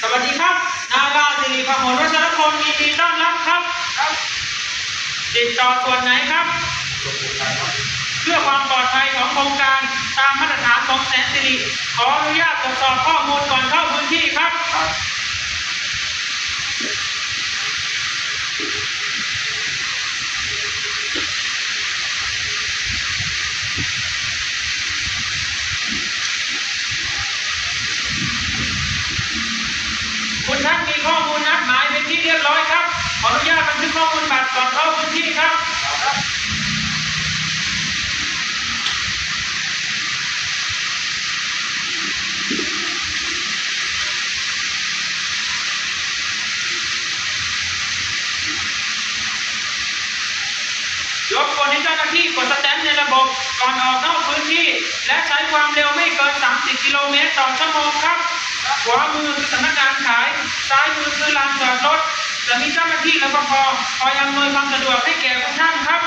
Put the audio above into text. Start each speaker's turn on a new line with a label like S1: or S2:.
S1: สวัสดีครับ นาราสิริพหลวัชรพลมีดีต้อนรับครับ ติดต่อส่วนไหนครับ เพื่อความปลอดภัยของโครงการตามมาตรฐานของแสนสิริขออนุญาตตรวจสอบข้อมูลก่อนครับ ยกคนให้เจ้าหน้าที่กดสแตมป์ในระบบก่อนออกนอกพื้นที่ และใช้ความเร็วไม่เกิน 30 กิโลเมตรต่อชั่วโมงครับขวามือคือสำนักงานขาย ซ้ายมือคือลานจอดรถ จะมีเจ้าหน้าที่รปภคอยอำนวยความสะดวกให้แก่ทุกท่านครับ